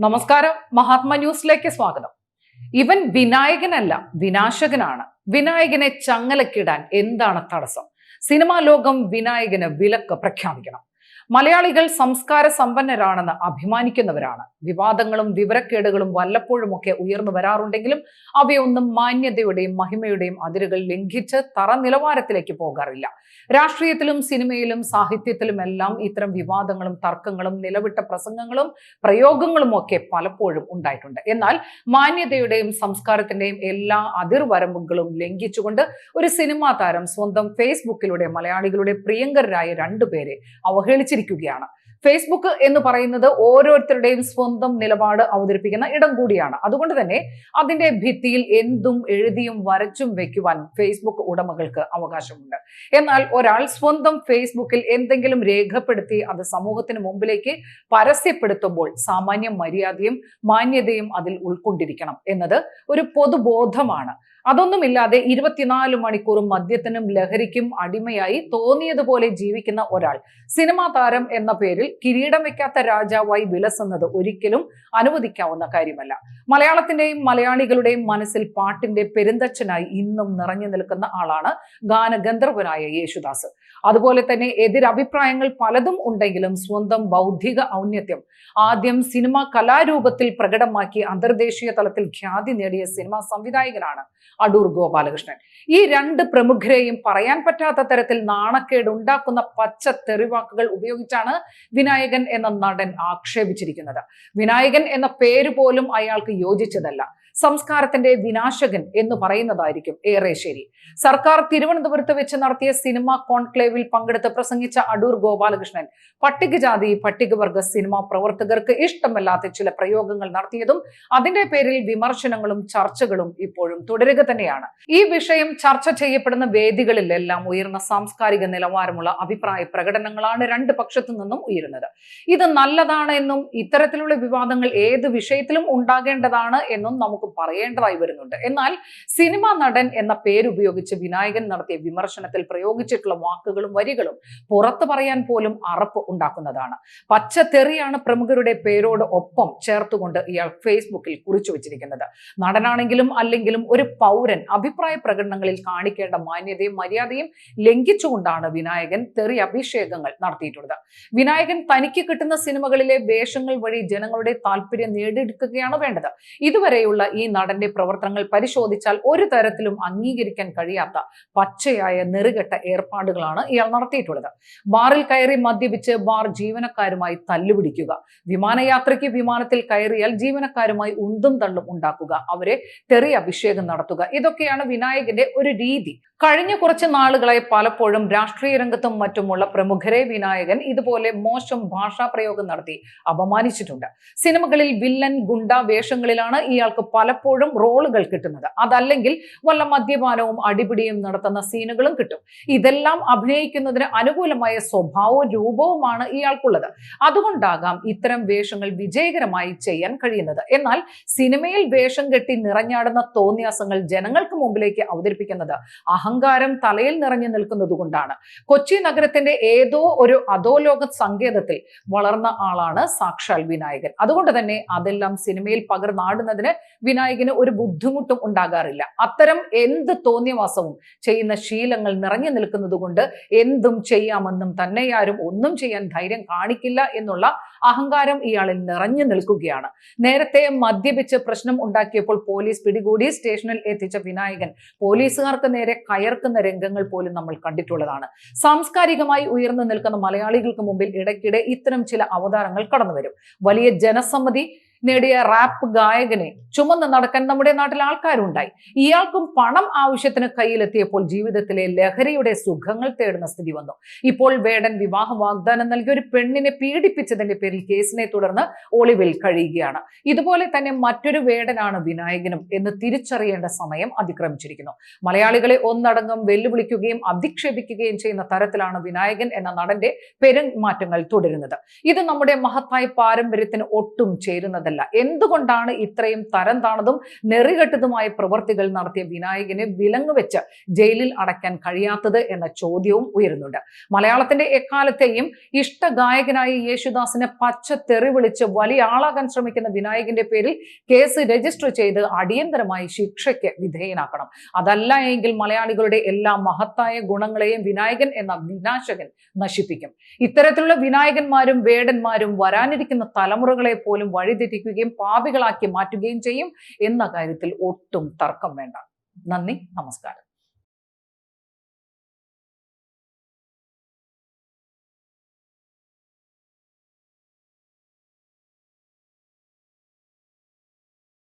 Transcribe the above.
നമസ്കാരം. മഹാത്മാ ന്യൂസിലേക്ക് സ്വാഗതം. ഇവൻ വിനായകനല്ല വിനാശകനാണ്. വിനായകനെ ചങ്ങലക്കിടാൻ എന്താണ് തടസ്സം? സിനിമാ ലോകം വിനായകന് വിലക്ക് പ്രഖ്യാപിക്കണം. മലയാളികൾ സംസ്കാര സമ്പന്നരാണെന്ന് അഭിമാനിക്കുന്നവരാണ്. വിവാദങ്ങളും വിവരക്കേടുകളും വല്ലപ്പോഴുമൊക്കെ ഉയർന്നു വരാറുണ്ടെങ്കിലും അവയൊന്നും മാന്യതയുടെയും മഹിമയുടെയും അതിരുകൾ ലംഘിച്ച് തറ നിലവാരത്തിലേക്ക് പോകാറില്ല. രാഷ്ട്രീയത്തിലും സിനിമയിലും സാഹിത്യത്തിലും എല്ലാം ഇത്തരം വിവാദങ്ങളും തർക്കങ്ങളും നിലവിട്ട പ്രസംഗങ്ങളും പ്രയോഗങ്ങളും ഒക്കെ പലപ്പോഴും ഉണ്ടായിട്ടുണ്ട്. എന്നാൽ മാന്യതയുടെയും സംസ്കാരത്തിന്റെയും എല്ലാ അതിർവരമ്പുകളും ലംഘിച്ചുകൊണ്ട് ഒരു സിനിമാ താരം സ്വന്തം ഫേസ്ബുക്കിലൂടെ മലയാളികളുടെ പ്രിയങ്കരായ രണ്ടുപേരെ അവഹേളിച്ചിരിക്കുകയാണ് ഫേസ്ബുക്ക് എന്ന് പറയുന്നത് ഓരോരുത്തരുടെയും സ്വന്തം നിലപാട് അവതരിപ്പിക്കുന്ന ഇടം കൂടിയാണ്. അതുകൊണ്ട് തന്നെ അതിന്റെ ഭിത്തിയിൽ എന്തും എഴുതിയും വരച്ചും വെക്കുവാൻ ഫേസ്ബുക്ക് ഉടമകൾക്ക് അവകാശമുണ്ട്. എന്നാൽ ഒരാൾ സ്വന്തം ഫേസ്ബുക്കിൽ എന്തെങ്കിലും രേഖപ്പെടുത്തി അത് സമൂഹത്തിന് മുമ്പിലേക്ക് പരസ്യപ്പെടുത്തുമ്പോൾ സാമാന്യ മര്യാദയും മാന്യതയും അതിൽ ഉൾക്കൊണ്ടിരിക്കണം എന്നത് ഒരു പൊതുബോധമാണ്. അതൊന്നുമില്ലാതെ ഇരുപത്തിനാല് മണിക്കൂറും മദ്യത്തിനും ലഹരിക്കും അടിമയായി തോന്നിയതുപോലെ ജീവിക്കുന്ന ഒരാൾ. സിനിമാ താരം എന്ന പേരിൽ കിരീടം വയ്ക്കാത്ത രാജാവായി വിലസുന്നത് ഒരിക്കലും അനുവദിക്കാവുന്ന കാര്യമല്ല. മലയാളത്തിന്റെയും മലയാളികളുടെയും മനസ്സിൽ പാട്ടിന്റെ പെരുന്തച്ഛനായി ഇന്നും നിറഞ്ഞു നിൽക്കുന്ന ആളാണ് ഗാനഗന്ധർവനായ യേശുദാസ്. അതുപോലെ തന്നെ എതിരഭിപ്രായങ്ങൾ പലതും ഉണ്ടെങ്കിലും സ്വന്തം ബൗദ്ധിക ഔന്നത്യം ആദ്യം സിനിമ കലാരൂപത്തിൽ പ്രകടമാക്കി അന്തർദേശീയ തലത്തിൽ ഖ്യാതി നേടിയ സിനിമാ സംവിധായകനാണ് അടൂർ ഗോപാലകൃഷ്ണൻ. ഈ രണ്ട് പ്രമുഖരെയും പറയാൻ പറ്റാത്ത തരത്തിൽ നാണക്കേട് ഉണ്ടാക്കുന്ന പച്ച തെറിവാക്കുകൾ ഉപയോഗിച്ചാണ് വിനായകൻ എന്ന നടൻ ആക്ഷേപിച്ചിരിക്കുന്നത്. വിനായകൻ എന്ന പേര് പോലും അയാൾക്ക് യോജിച്ചതല്ല. സംസ്കാരത്തിന്റെ വിനാശകൻ എന്ന് പറയുന്നതായിരിക്കും ഏറെ ശരി. സർക്കാർ തിരുവനന്തപുരത്ത് വെച്ച് നടത്തിയ സിനിമ കോൺക്ലേവിൽ പങ്കെടുത്ത് പ്രസംഗിച്ച അടൂർ ഗോപാലകൃഷ്ണൻ പട്ടികജാതി പട്ടികവർഗ സിനിമാ പ്രവർത്തകർക്ക് ഇഷ്ടമല്ലാത്ത ചില പ്രയോഗങ്ങൾ നടത്തിയതും അതിന്റെ പേരിൽ വിമർശനങ്ങളും ചർച്ചകളും ഇപ്പോഴും തുടരുക തന്നെയാണ്. ഈ വിഷയം ചർച്ച ചെയ്യപ്പെടുന്ന വേദികളിലെല്ലാം ഉയർന്ന സാംസ്കാരിക നിലവാരമുള്ള അഭിപ്രായ പ്രകടനങ്ങളാണ് രണ്ട് പക്ഷത്തു നിന്നും ഉയരുന്നത്. ഇത് നല്ലതാണ് എന്നും ഇത്തരത്തിലുള്ള വിവാദങ്ങൾ ഏത് വിഷയത്തിലും ഉണ്ടാകേണ്ടതാണ് എന്നും നമുക്ക് പറയേണ്ടതായി വരുന്നുണ്ട്. എന്നാൽ സിനിമാ നടൻ എന്ന പേരുപയോഗിച്ച് വിനായകൻ നടത്തിയ വിമർശനത്തിൽ പ്രയോഗിച്ചിട്ടുള്ള വാക്കുകളും വരികളും പുറത്തു പറയാൻ പോലും അറപ്പ് ഉണ്ടാക്കുന്നതാണ്. പച്ച തെറിയാണ് പ്രമുഖരുടെ പേരോട് ഒപ്പം ചേർത്തുകൊണ്ട് ഇയാൾ ഫേസ്ബുക്കിൽ കുറിച്ചു വെച്ചിരിക്കുന്നത്. നടനാണെങ്കിലും അല്ലെങ്കിലും ഒരു പൗരൻ അഭിപ്രായ പ്രകടനങ്ങളിൽ കാണിക്കേണ്ട മാന്യതയും മര്യാദയും ലംഘിച്ചുകൊണ്ടാണ് വിനായകൻ തെറി അഭിഷേകങ്ങൾ നടത്തിയിട്ടുള്ളത്. വിനായകൻ തനിക്ക് കിട്ടുന്ന സിനിമകളിലെ വേഷങ്ങൾ വഴി ജനങ്ങളുടെ താല്പര്യം നേടിയെടുക്കുകയാണ് വേണ്ടത്. ഇതുവരെയുള്ള ഈ നടന്റെ പ്രവർത്തനങ്ങൾ പരിശോധിച്ചാൽ ഒരു തരത്തിലും അംഗീകരിക്കാൻ കഴിയാത്ത പച്ചയായ നെറുകെട്ട ഏർപ്പാടുകളാണ് ഇയാൾ നടത്തിയിട്ടുള്ളത്. ബാറിൽ കയറി മദ്യപിച്ച് ബാർ ജീവനക്കാരുമായി തല്ലുപിടിക്കുക. വിമാനയാത്രയ്ക്ക് വിമാനത്തിൽ കയറിയാൽ ജീവനക്കാരുമായി ഉന്തും തള്ളും ഉണ്ടാക്കുക. അവരെ തെറി അഭിഷേകം നടത്തുക. ഇതൊക്കെയാണ് വിനായകന്റെ ഒരു രീതി. കഴിഞ്ഞ കുറച്ച് നാളുകളായി പലപ്പോഴും രാഷ്ട്രീയ രംഗത്തും മറ്റുമുള്ള പ്രമുഖരെ വിനായകൻ ഇതുപോലെ മോശം ഭാഷാ പ്രയോഗം നടത്തി അപമാനിച്ചിട്ടുണ്ട്. സിനിമകളിൽ വില്ലൻ ഗുണ്ട വേഷങ്ങളിലാണ് ഇയാൾക്ക് പലപ്പോഴും റോളുകൾ കിട്ടുന്നത്. അതല്ലെങ്കിൽ വല്ല മദ്യപാനവും അടിപിടിയും നടത്തുന്ന സീനുകളും കിട്ടും. ഇതെല്ലാം അഭിനയിക്കുന്നതിന് അനുകൂലമായ സ്വഭാവവും രൂപവുമാണ് ഇയാൾക്കുള്ളത്. അതുകൊണ്ടാകാം ഇത്തരം വേഷങ്ങൾ വിജയകരമായി ചെയ്യാൻ കഴിയുന്നത്. എന്നാൽ സിനിമയിൽ വേഷം കെട്ടി നിറഞ്ഞാടുന്ന തോന്നിയാസങ്ങൾ ജനങ്ങൾക്ക് മുമ്പിലേക്ക് അവതരിപ്പിക്കുന്നത് അഹങ്കാരം തലയിൽ നിറഞ്ഞു നിൽക്കുന്നത് കൊണ്ടാണ്. കൊച്ചി നഗരത്തിന്റെ ഏതോ ഒരു അധോലോക സങ്കേതത്തിൽ വളർന്ന ആളാണ് സാക്ഷാൽ വിനായകൻ. അതുകൊണ്ട് തന്നെ അതെല്ലാം സിനിമയിൽ പകർന്നാടുന്നതിന് വിനായകന് ഒരു ബുദ്ധിമുട്ടും ഉണ്ടാകാറില്ല. അത്തരം എന്ത് തോന്നിയവാസവും ചെയ്യുന്ന ശീലങ്ങൾ നിറഞ്ഞു നിൽക്കുന്നത് കൊണ്ട് എന്തും ചെയ്യാമെന്നും തന്നെയാരും ഒന്നും ചെയ്യാൻ ധൈര്യം കാണിക്കില്ല എന്നുള്ള അഹങ്കാരം ഇയാളിൽ നിറഞ്ഞു നിൽക്കുകയാണ്. നേരത്തെ മദ്യപിച്ച് പ്രശ്നം ഉണ്ടാക്കിയപ്പോൾ പോലീസ് പിടികൂടി സ്റ്റേഷനിൽ എത്തിച്ച വിനായകൻ പോലീസുകാർക്ക് നേരെ കയർക്കുന്ന രംഗങ്ങൾ പോലും നമ്മൾ കണ്ടിട്ടുള്ളതാണ്. സാംസ്കാരികമായി ഉയർന്നു നിൽക്കുന്ന മലയാളികൾക്ക് മുമ്പിൽ ഇടയ്ക്കിടെ ഇത്തരം ചില അവതാരങ്ങൾ കടന്നുവരും. വലിയ ജനസമ്മതി നേടിയ റാപ്പ് ഗായകനെ ചുമന്ന് നടക്കാൻ നമ്മുടെ നാട്ടിൽ ആൾക്കാരുണ്ടായി. ഇയാൾക്കും പണം ആവശ്യത്തിന് കയ്യിലെത്തിയപ്പോൾ ജീവിതത്തിലെ ലഹരിയുടെ സുഖങ്ങൾ തേടുന്ന സ്ഥിതി വന്നു. ഇപ്പോൾ വേടൻ വിവാഹ വാഗ്ദാനം നൽകിയ ഒരു പെണ്ണിനെ പീഡിപ്പിച്ചതിന്റെ പേരിൽ കേസിനെ തുടർന്ന് ഒളിവിൽ കഴിയുകയാണ്. ഇതുപോലെ തന്നെ മറ്റൊരു വേടനാണ് വിനായകനും എന്ന് തിരിച്ചറിയേണ്ട സമയം അതിക്രമിച്ചിരിക്കുന്നു. മലയാളികളെ ഒന്നടങ്കം വെല്ലുവിളിക്കുകയും അധിക്ഷേപിക്കുകയും ചെയ്യുന്ന തരത്തിലാണ് വിനായകൻ എന്ന നടന്റെ പെരുമാറ്റങ്ങൾ തുടരുന്നത്. ഇത് നമ്മുടെ മഹത്തായ പാരമ്പര്യത്തിന് ഒട്ടും ചേരുന്നത് എന്നതല്ല. എന്തുകൊണ്ടാണ് ഇത്രയും തരം താണതും നെറികെട്ടതുമായ പ്രവൃത്തികൾ നടത്തിയ വിനായകനെ വിലങ്ങുവെച്ച് ജയിലിൽ അടയ്ക്കാൻ കഴിയാത്തത് എന്ന ചോദ്യവും ഉയരുന്നുണ്ട്. മലയാളത്തിന്റെ എക്കാലത്തെയും ഇഷ്ടഗായകനായ യേശുദാസിനെ പച്ച തെറി വിളിച്ച് വലിയ ആളാകാൻ ശ്രമിക്കുന്ന വിനായകന്റെ പേരിൽ കേസ് രജിസ്റ്റർ ചെയ്ത് അടിയന്തരമായി ശിക്ഷയ്ക്ക് വിധേയനാക്കണം. അതല്ല എങ്കിൽ മലയാളികളുടെ എല്ലാ മഹത്തായ ഗുണങ്ങളെയും വിനായകൻ എന്ന വിനാശകൻ നശിപ്പിക്കും. ഇത്തരത്തിലുള്ള വിനായകന്മാരും വേടന്മാരും വരാനിരിക്കുന്ന തലമുറകളെ പോലും വഴിതെറ്റിക്കുകയും പാപികളാക്കി മാറ്റുകയും ചെയ്യും എന്ന കാര്യത്തിൽ ഒട്ടും തർക്കം വേണ്ട. നന്ദി നമസ്കാരം.